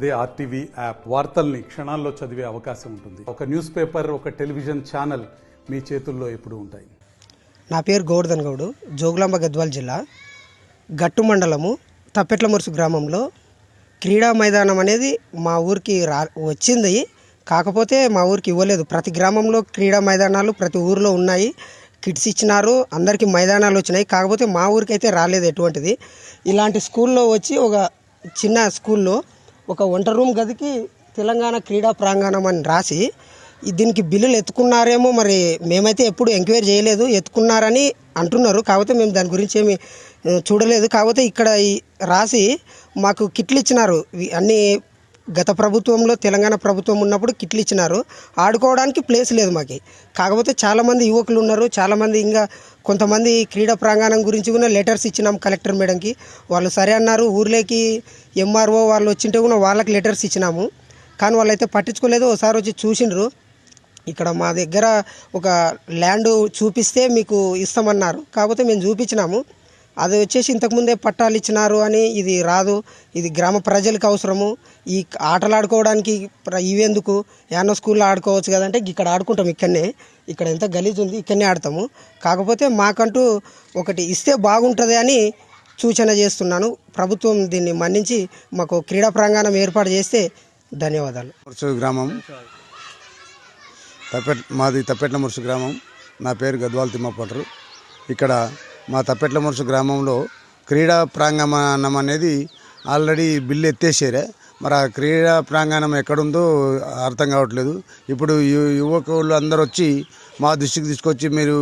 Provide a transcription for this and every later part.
అదే RTV app వార్తల్ని క్షణాల్లో చదివే అవకాశం ఉంటుంది. ఒక న్యూస్ పేపర్ ఒక టెలివిజన్ ఛానల్ మీ చేతుల్లో ఎప్పుడు ఉంటాయి. నా పేరు గోవర్ధన్ గౌడు జోగులాంబ గద్వాల జిల్లా గట్టు మండలము తప్పెట్లమురుసు గ్రామంలో క్రీడా మైదానం అనేది మా ఊరికి రా వచ్చింది. కాకపోతే మా ఊరికి ఇవ్వలేదు. ప్రతి గ్రామంలో క్రీడా మైదానాలు ప్రతి ఊరిలో ఉన్నాయి. కిట్స్ ఇచ్చినారు అందరికీ మైదానాలు వచ్చినాయి. కాకపోతే మా ఊరికి అయితే రాలేదు ఎటువంటిది. ఇలాంటి స్కూల్లో వచ్చి ఒక చిన్న స్కూల్లో ఒక వంట రూమ్ గదికి తెలంగాణ క్రీడా ప్రాంగణం అని రాసి దీనికి బిల్లులు ఎత్తుకున్నారేమో మరి మేమైతే ఎప్పుడు ఎంక్వైరీ చేయలేదు ఎత్తుకున్నారని అంటున్నారు. కాకపోతే మేము దాని గురించి ఏమి చూడలేదు. కాకపోతే ఇక్కడ రాసి మాకు కిట్లు ఇచ్చినారు. అన్నీ అన్ని గత ప్రభుత్వంలో తెలంగాణ ప్రభుత్వం ఉన్నప్పుడు కిట్లు ఇచ్చినారు. ఆడుకోవడానికి ప్లేస్ లేదు మాకు. కాకపోతే చాలామంది యువకులు ఉన్నారు. చాలామంది ఇంకా కొంతమంది క్రీడా ప్రాంగణం గురించి కూడా లెటర్స్ ఇచ్చినాం కలెక్టర్ మేడంకి. వాళ్ళు సరే అన్నారు. ఊర్లోకి ఎంఆర్ఓ వాళ్ళు వచ్చింటే కూడా వాళ్ళకి లెటర్స్ ఇచ్చినాము. కానీ వాళ్ళైతే పట్టించుకోలేదు. ఒకసారి వచ్చి చూసిండ్రు. ఇక్కడ మా దగ్గర ఒక ల్యాండ్ చూపిస్తే మీకు ఇస్తామన్నారు. కాకపోతే మేము చూపించినాము. అది వచ్చేసి ఇంతకుముందే పట్టాలు ఇచ్చినారు అని ఇది రాదు. ఇది గ్రామ ప్రజలకు అవసరము. ఈ ఆటలు ఆడుకోవడానికి ఇవెందుకు? యానో స్కూల్లో ఆడుకోవచ్చు కదంటే ఇక్కడ ఆడుకుంటాం ఇక్కడనే. ఇక్కడ ఎంత గలీజ్ ఉంది ఇక్కడనే ఆడతాము. కాకపోతే మాకంటూ ఒకటి ఇస్తే బాగుంటుంది అని సూచన చేస్తున్నాను. ప్రభుత్వం దీన్ని మన్నించి మాకు క్రీడా ప్రాంగణం ఏర్పాటు చేస్తే ధన్యవాదాలు. మురుసు గ్రామం. తప్పెట్ మాది తప్పెట్ల మురుసు గ్రామం. నా పేరు గద్వాల తిమ్మపట్రు ఇక్కడ మా తప్పెట్ల మురుసు గ్రామంలో క్రీడా ప్రాంగణం అనేది ఆల్రెడీ బిల్లు ఎత్తేసారే. మరి ఆ క్రీడా ప్రాంగణం ఎక్కడుందో అర్థం కావట్లేదు. ఇప్పుడు యువకులు అందరూ వచ్చి మా దృష్టికి తీసుకొచ్చి మీరు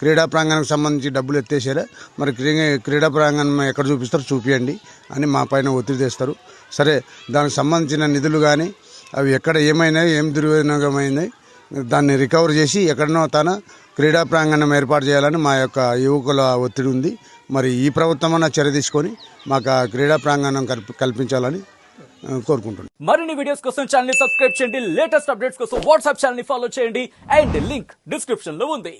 క్రీడా ప్రాంగణానికి సంబంధించి డబ్బులు ఎత్తేసారా. మరి క్రీడా ప్రాంగణం ఎక్కడ చూపిస్తారో చూపియండి అని మా పైన ఒత్తిడి తెస్తారు. సరే దానికి సంబంధించిన నిధులు కానీ అవి ఎక్కడ ఏమైనాయి ఏం దుర్వినియోగమైనాయి దాన్ని రికవర్ చేసి ఎక్కడనో తన క్రీడా ప్రాంగణం ఏర్పాటు చేయాలని మా యొక్క యువకుల ఒత్తిడి ఉంది. మరి ఈ ప్రభుత్వం చర్య తీసుకొని మాకు క్రీడా ప్రాంగణం కల్పించాలని కోరుకుంటున్నాను మరిన్ని వీడియోస్ కోసం ఛానల్ సబ్స్క్రైబ్ చేయండి. లేటెస్ట్ అప్డేట్స్ కోసం వాట్సాప్ ఛానల్ ఫాలో చేయండి. అండ్ లింక్ డిస్క్రిప్షన్లో ఉంది.